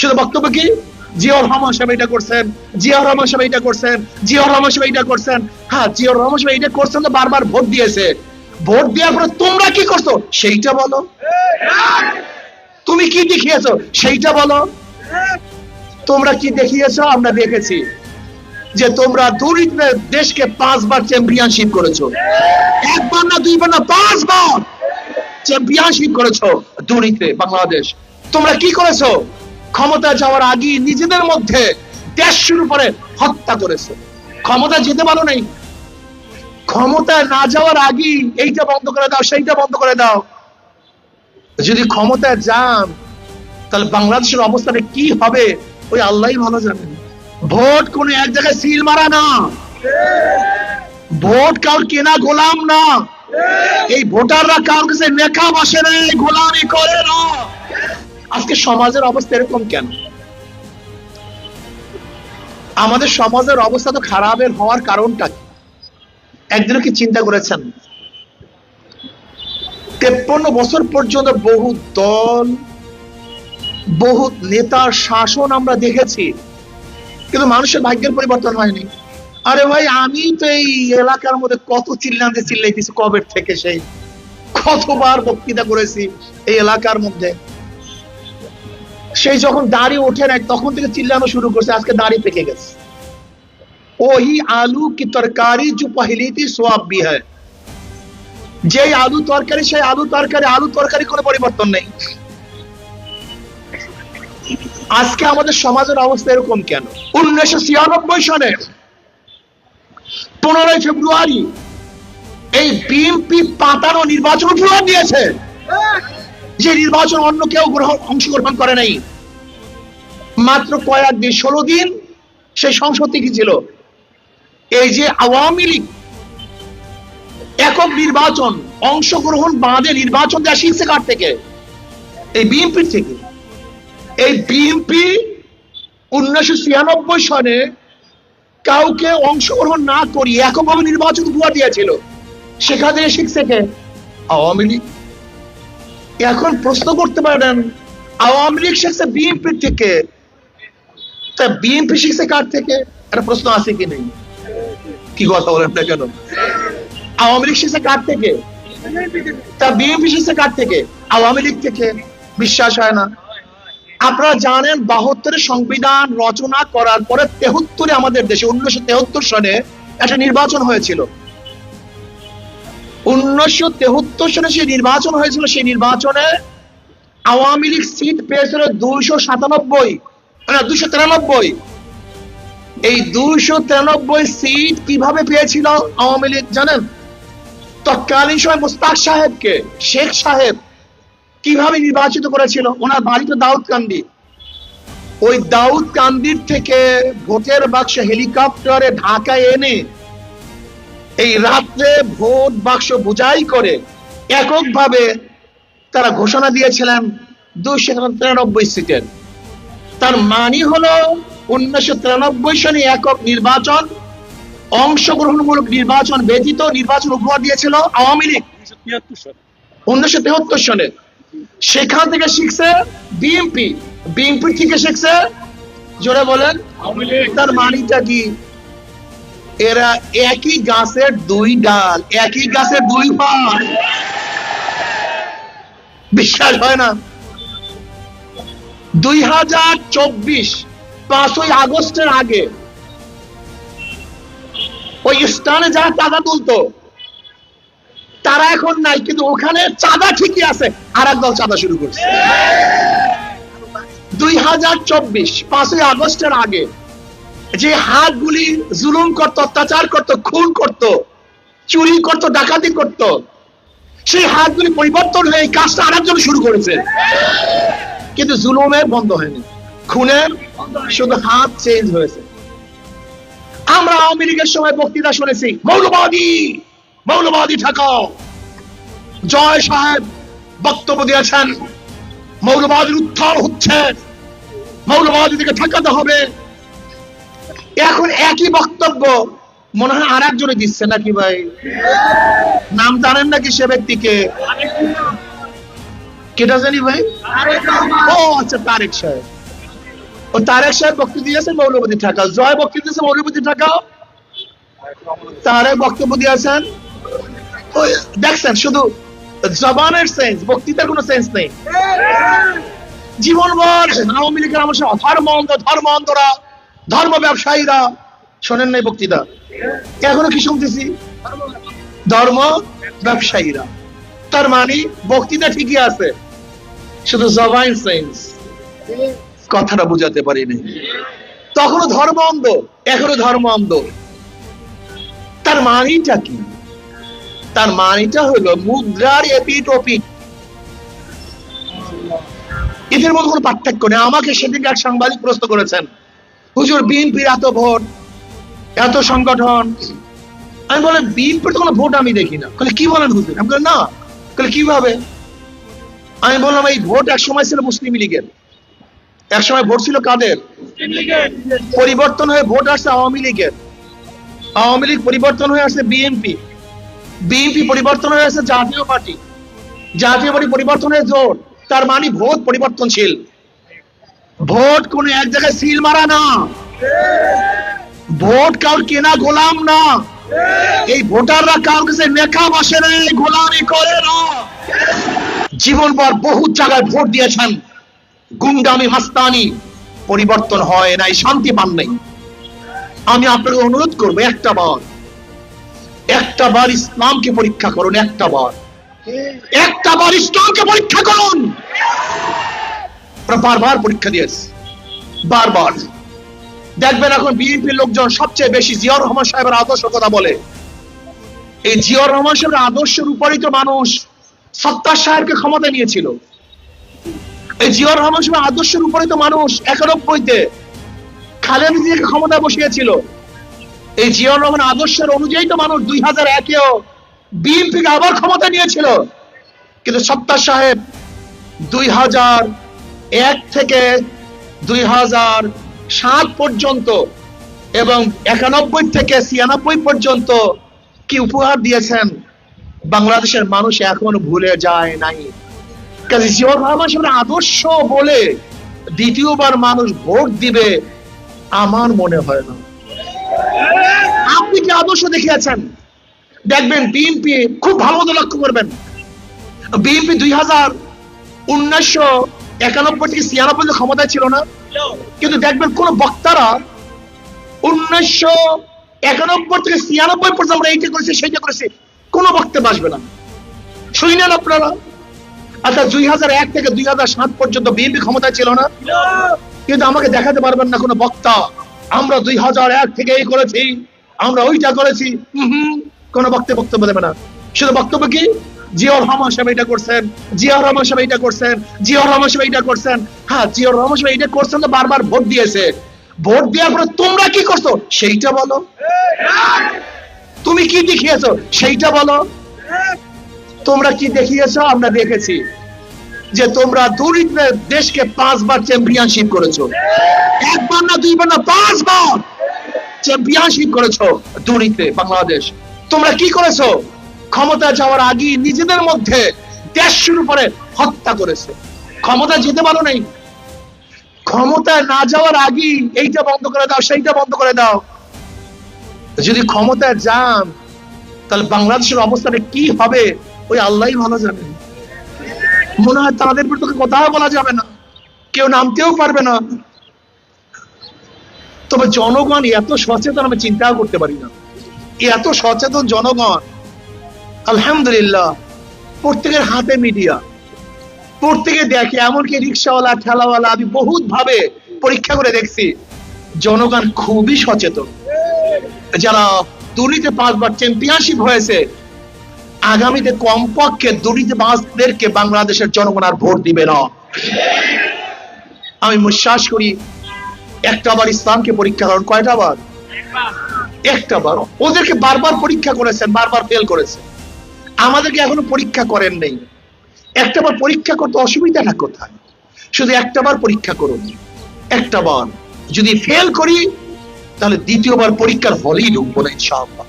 শুধু বক্তব্য কি? রহমান সাহেব এটা করছেন রহমান সাহেব এটা করছেন রহমান সাহেব এটা করছেন। হ্যাঁ রহমান সাহেব এটা করছেন তো বারবার ভোট দিয়েছে। ভোট দেওয়ার পরে তোমরা কি করছ? সেইটা বলো। তুমি কি দেখিয়েছো? সেইটা বলো। তোমরা কি দেখিয়েছো? আমরা দেখেছি যে তোমরা দরিদ্রের দেশকে পাঁচবার চ্যাম্পিয়নশিপ করেছ। একবার না দুইবার না পাঁচবার চ্যাম্পিয়নশিপ করেছ দরিদ্রে বাংলাদেশ। তোমরা কি করেছ? ক্ষমতা যাওয়ার আগে নিজেদের মধ্যে দেশ শুরু করে হত্যা করেছ। ক্ষমতা যেতে পারো নাই। ক্ষমতা না যাওয়ার আগে এইটা বন্ধ করে দাও, সেইটা বন্ধ করে দাও। যদি ক্ষমতায় যান, তাহলে বাংলাদেশের অবস্থাটা কি হবে, ওই আল্লাহই ভালো জানেন। ভোট কোন এক জায়গায় সিল মারা না। ভোট কার কেনা গোলাম না। এই ভোটাররা কারোর কাছে নেখা বসে নেই, গোলামি করে না। আজকে সমাজের অবস্থা এরকম কেন? আমাদের সমাজের অবস্থা তো খারাপের হওয়ার কারণটা একদিনও কি চিন্তা করেছেন? তেপ্পন্ন বছর পর্যন্ত বহু দল, বহু নেতার শাসন আমরা দেখেছি, কিন্তু মানুষের ভাগ্যের পরিবর্তন হয়নি। আরে ভাই, আমি তো এই এলাকার মধ্যে কত চিল্লাতে চিল্লাইতেছি কবের থেকে সেই? কতবার বক্তৃতা করেছি এই এলাকার মধ্যে। সেই যখন দাড়ি ওঠে নাই, তখন থেকে চিল্লানো শুরু করছে, আজকে দাড়ি পেকে গেছে। ওই আলু কি তরকারি জু পাহিলিতি সোয়াব বি হ্যাঁ যে আলু তরকারি, সেই আলু তরকারি আলু তরকারি কোনো পরিবর্তন নেই। আজকে আমাদের সমাজের অবস্থা এরকম কেন? উনিশশো ছিয়ানব্বই সনে পনেরোই ফেব্রুয়ারি এই বিএনপি পাতানো নির্বাচন উপহার দিয়েছে। যে নির্বাচন অন্য কেউ গ্রহণ অংশগ্রহণ করে নাই। মাত্র কয়েকদিন ষোলো দিন সেই সংসদ কি ছিল। এই যে আওয়ামী লীগ একক নির্বাচন, অংশগ্রহণ বাদে নির্বাচন দেওয়া শিখছে কার থেকে? এই বিএনপির থেকে। এই বিএনপি উনিশশো ছিয়ানব্বই সনে কাউকে অংশগ্রহণ না করি এককভাবে নির্বাচন উপহার দিয়েছিল। সেখানে শিখছে কে? আওয়ামী লীগ। এখন প্রশ্ন করতে পারেন, আওয়ামী লীগ শিখছে বিএনপির থেকে। তা বিএনপি শিখছে কার থেকে? একটা প্রশ্ন আছে কি নেই? কি কথা বলেন না কেন? আওয়ামী লীগ শিখছে কার থেকে? তা বিএনপি শিখছে কার থেকে? আওয়ামী লীগ থেকে। বিশ্বাস হয় না। আপনারা জানেন, বাহাত্তরের সংবিধান রচনা করার পরে তেহত্তরে আমাদের দেশে, উনিশশো তেহত্তর সনে একটা নির্বাচন হয়েছিল। উনিশশো তেহত্তর সনে যে নির্বাচন হয়েছিল, সেই নির্বাচনে আওয়ামী লীগ সিট পেয়েছিল দুইশো সাতানব্বই দুইশো তিরানব্বই। এই দুইশো তিরানব্বই সিট কীভাবে পেয়েছিল আওয়ামী লীগ জানেন? তৎকালীন সময় মুস্তাক সাহেবকে, শেখ সাহেব কীভাবে নির্বাচিত করেছিল? ওনার বাড়ি তো দাউদ কান্দি। ওই দাউদ কান্দির থেকে ভোটের বাক্স হেলিকপ্টারে ঢাকায় এনে এই রাত্রে ভোট বাক্স বোঝাই করে এককভাবে তারা ঘোষণা দিয়েছিলেন দুইশো তিরানব্বই সিটের। তার মানি হলো উনিশশো তিরানব্বই সনে একক নির্বাচন, অংশগ্রহণমূলক নির্বাচন ব্যতীত নির্বাচন উপহার দিয়েছিল আওয়ামী লীগ। উনিশশো তেহত্তর সনে সেখান থেকে শিখছে বিএনপি। বিএনপি থেকে শিখছে, জোরে বলেন, তার মানিটা কি? এরা একই গাছের দুই ডাল, একই গাছের দুই পাল বিশ্বাস হয় না? দুই হাজার চব্বিশ, পাঁচই আগস্টের আগে, ওই স্থানে যারা চাঁদা তুলতো, তারা এখন নাই, কিন্তু ওখানে চাঁদা ঠিকই আছে। আর একদল চাঁদা শুরু করছে। দুই হাজার চব্বিশ, পাঁচই আগস্টের আগে যে হাতগুলি জুলুম করত, অত্যাচার করত, খুন করত, চুরি করত, ডাকাতি করত, সেই হাতগুলি পরিবর্তন হয়ে এই কাজটা আরেকজন শুরু করেছে। কিন্তু জুলুমের বন্ধ হয়নি খুনের শুধু হাত চেঞ্জ হয়েছে। আমরা আওয়ামী লীগের সময় বক্তৃতা শুনেছি, মৌলবাদী মৌলবাদী ঠেকাও। জয় সাহেব বক্তব্য দিয়েছেন, মৌলবাদীর উত্থান হচ্ছে মৌলবাদীদেরকে ঠেকাতে হবে। এখন একই বক্তব্য। মনে হয় আর একজনে দিচ্ছে নাকি ভাই? নাম জানেন নাকি সে ব্যক্তিকে? কেটা জানি ভাই? ও আচ্ছা তারেক সাহেব। ও তারেক সাহেব বক্তব্য দিয়েছে মৌলবাদী ঢাকা জয় বক্তব্য দিয়েছে মৌলবাদী ঢাকা তারেক বক্তব্য দিয়েছেন। ওই দেখছেন শুধু জবানের সেন্স বক্তৃতার কোনো সেন্স নেই। জীবনভর আওয়ামী লীগের আমার সঙ্গে ধর্ম অন্ধ ধর্ম অন্ধরা। ধর্ম ব্যবসায়ীরা, শোনেন নাই বক্তৃতা, এখনও কি শুনতেছি? ধর্ম ব্যবসায়ীরা। তার মানে বক্তৃতা ঠিকই আছে, শুধু জবাইন সেন্স, কথাটা বুঝাতে পারিনি। তখনও ধর্ম অন্ধ, এখনও ধর্ম অন্ধ। তার মানিটা কি? তার মানিটা হলো মুদ্রার এপিট ওপিট এদের মধ্যে কোনো পার্থক্য নেই। আমাকে সেদিন এক সাংবাদিক প্রশ্ন করেছেন হুজুর বিএনপির এত ভোট এত সংগঠন। আমি বলেন বিএনপির তো কোনো ভোট আমি দেখি না। কি বলেন হুজুর? আমি না। বলে কীভাবে? আমি বললাম এই ভোট এক সময় ছিল মুসলিম লীগের। এক সময় ভোট ছিল কাদের? পরিবর্তন হয়ে ভোট আসছে আওয়ামী লীগের। আওয়ামী লীগ পরিবর্তন হয়ে আসছে বিএনপি। বিএনপি পরিবর্তন হয়ে আসছে জাতীয় পার্টি। জাতীয় পার্টি পরিবর্তন হয়ে জোট তার মানে ভোট পরিবর্তনশীল। ভোট কোন এক জায়গায় সিল মারা না। ভোট কাউর কেনা গোলাম না। এই ভোটাররা কার কাছে নেখা বসে না গোলামি করে না। জীবন পর বহু জায়গায় ভোট দিয়েছেন। গুন্ডামি মাস্তানি পরিবর্তন হয় নাই, শান্তি পান নাই। আমি আপনাকে অনুরোধ করব একটা বার একটা বার ইসলামকে পরীক্ষা করুন, একটা বার। একটা বার ইসলামকে পরীক্ষা করুন। বারবার পরীক্ষা দিয়েছি বারবার। দেখবেন এখন বিএনপির লোকজন সবচেয়ে বেশি জিয়াউর রহমান সাহেবের আদর্শ কথা বলে। এই জিয়াউর রহমান সাহেবের আদর্শের উপরই তো মানুষ সত্তার সাহেবকে ক্ষমতা নিয়েছিল। এই জিয়াউর রহমান সাহেবের আদর্শের উপরে তো মানুষ একানব্বইতে খালেদা জিয়াকে ক্ষমতা বসিয়েছিল। এই জিয়াউর রহমান আদর্শের অনুযায়ী তো মানুষ দুই হাজার একেও বিএনপিকে আবার ক্ষমতা নিয়েছিল। কিন্তু সত্তার সাহেব দুই হাজার এক থেকে দুই হাজার সাত পর্যন্ত এবং একানব্বই থেকে ছিয়ানব্বই পর্যন্ত কি উপহার দিয়েছেন? বাংলাদেশের মানুষ এখনও ভুলে যায় নাই। কাজে জিয়াউর রহমান সাহেবের আদর্শ বলে দ্বিতীয়বার মানুষ ভোট দিবে, আমার মনে হয় না। আপনি কি আদর্শ দেখিয়েছেন? দেখবেন বিএনপি খুব ভালো মতো লক্ষ্য করবেন। বিএনপি দুই হাজার উনিশশো একানব্বই থেকে ছিয়ানব্বই ক্ষমতায় ছিল না। কিন্তু দেখবেন কোন বক্তারা উনিশশো একানব্বই থেকে ছিয়ানব্বই পর্যন্ত আমরা এইটা করেছি, সেইটা করেছি, কোনো বক্তব্য আসবে না। শুনলেন আপনারা। আচ্ছা দুই হাজার এক থেকে দুই হাজার সাত পর্যন্ত বিএনপি ক্ষমতায় ছিল না। কিন্তু আমাকে দেখাতে পারবেন না কোনো বক্তা। আমরা দুই হাজার এক থেকে এই করেছি, আমরা ওইটা করেছি। কোনো বক্তব্য বক্তব্য দেবে না। শুধু বক্তব্য কি? জিয়াউর রহমান সাহেব এটা করছেন, জিয়াউর রহমান সাহেব এটা করছেন, জিয়াউর রহমান সাহেব এটা করছেন। হ্যাঁ জিয়াউর রহমান সাহেব এটা করছেন তো বারবার ভোট দিয়েছে। ভোট দেওয়ার পরে তোমরা কি করছ? সেইটা বলো। তুমি কি দেখিয়েছো? সেইটা বলো। তোমরা কি দেখিয়েছো? আমরা দেখেছি যে তোমরা দরিদ্রের দেশকে পাঁচবার চ্যাম্পিয়নশিপ করেছ। একবার না দুইবার না পাঁচবার চ্যাম্পিয়নশিপ করেছ দরিদ্রে বাংলাদেশ। তোমরা কি করেছ? ক্ষমতা যাওয়ার আগে নিজেদের মধ্যে দেশ শুরু করে হত্যা করেছে। ক্ষমতা যেতে পারো নাই। ক্ষমতা না যাওয়ার আগে এইটা বন্ধ করে দাও, সেইটা বন্ধ করে দাও। যদি ক্ষমতায় যান, তাহলে বাংলাদেশের অবস্থাটা কি হবে? ওই আল্লাহই ভালো জানেন মনে হয় তাদের বিরুদ্ধে কথাও বলা যাবে না। কেউ নামতেও পারবে না। তবে জনগণ এত সচেতন, আমি চিন্তাও করতে পারি না। এত সচেতন জনগণ আলহামদুলিল্লাহ। প্রত্যেকের হাতে মিডিয়া। প্রত্যেকে দেখে, এমনকি রিক্সাওয়ালা, ঠেলাওয়ালা, আমি বহুত ভাবে পরীক্ষা করে দেখছি, জনগণ খুবই সচেতন। যারা দুর্নীতি পাঁচবার চ্যাম্পিয়নশিপ হয়েছে, আগামীতে কমপক্ষে দুর্নীতিবাজদেরকে বাংলাদেশের জনগণ আর ভোট দিবে না। আমি বিশ্বাস করি, একটা বার ইসলামকে পরীক্ষা করেন কয়টা বার? একটা বার। ওদেরকে বারবার পরীক্ষা করেছেন, বারবার ফেল করেছে আমাদেরকে এখনও পরীক্ষা করেন নেই। একটা বার পরীক্ষা করতে অসুবিধাটা কোথায়? শুধু একটা বার পরীক্ষা করুন। একটা বার। যদি ফেল করি, তাহলে দ্বিতীয়বার পরীক্ষার হলেই ঢুকবো না, ইনশাআল্লাহ।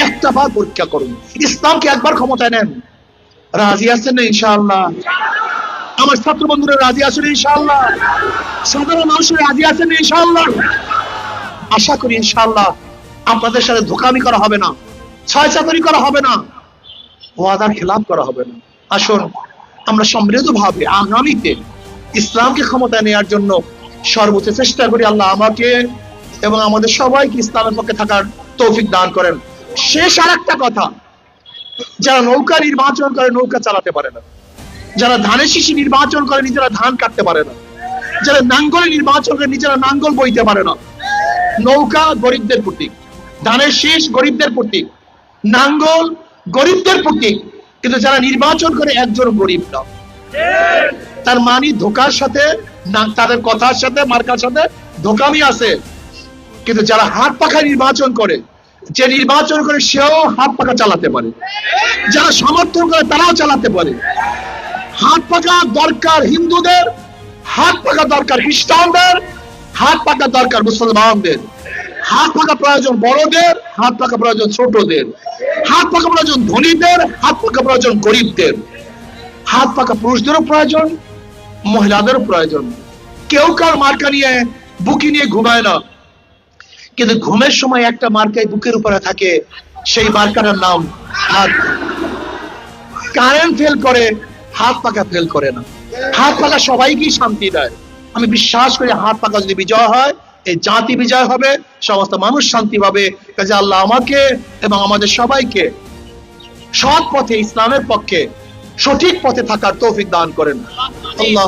একটা বার পরীক্ষা করুন। ইসলামকে একবার ক্ষমতায় নেন। রাজি আছেন না, ইনশাআল্লাহ? আমার ছাত্র বন্ধুরা রাজি আছেন, ইনশাআল্লাহ? সাধারণ মানুষের রাজি আছেন ইনশাআল্লাহ? আশা করি, ইনশাআল্লাহ, আপনাদের সাথে ধোকামি করা হবে না, ছয় চাকরি করা হবে না। ওয়াদার খেলাপ করা হবে না। আসুন, আমরা সমৃদ্ধভাবে আগামীতে ইসলামকে ক্ষমতায় নেওয়ার জন্য সর্বোচ্চ চেষ্টা করি আল্লাহ আমাকে এবং আমাদের সবাইকে ইসলামের পক্ষে থাকার তৌফিক দান করেন। শেষ আর একটা কথা, যারা নৌকা নির্বাচন করে নৌকা চালাতে পারে না। যারা ধানের শিশি নির্বাচন করে নিজেরা ধান কাটতে পারে না। যারা নাঙ্গলে নির্বাচন করে নিজেরা নাঙ্গল বইতে পারে না। নৌকা গরিবদের প্রতীক, ধানের শেষ গরিবদের প্রতীক, নাঙ্গল গরিবদের প্রতীক কিন্তু যারা নির্বাচন করে একজন গরিব না। তার মানি ধোকার সাথে তাদের কথার সাথে, মার্কার সাথে ধোকামি আছে। কিন্তু যারা হাত পাখা নির্বাচন করে, যে নির্বাচন করে সেও হাত পাখা চালাতে পারে। যারা সমর্থন করে তারাও চালাতে পারে। হাত পাখা দরকার হিন্দুদের, হাত পাখা দরকার খ্রিস্টানদের, হাত পাখা দরকার মুসলমানদের। হাত পাকা প্রয়োজন বড়দের, হাত পাকা প্রয়োজন ছোটদের। হাত পাকা প্রয়োজন ধনীদের, হাত পাকা প্রয়োজন গরিবদের। হাত পাকা পুরুষদেরও প্রয়োজন, মহিলাদেরও প্রয়োজন। কেউ কার মার্কা নিয়ে বুকি নিয়ে ঘুমায় না। কিন্তু ঘুমের সময় একটা মার্কায় বুকের উপরে থাকে, সেই মার্কাটার নাম হাত। কারেন্ট ফেল করে, হাত পাকা ফেল করে না। হাত পাকা সবাইকেই শান্তি দেয়। আমি বিশ্বাস করি হাত পাকা যদি বিজয় হয় এই জাতি বিজয় হবে, সমস্ত মানুষ শান্তি পাবে। কাজে আল্লাহ আমাকে এবং আমাদের সবাইকে সৎ পথে ইসলামের পক্ষে সঠিক পথে থাকার তৌফিক দান করেন। আল্লাহ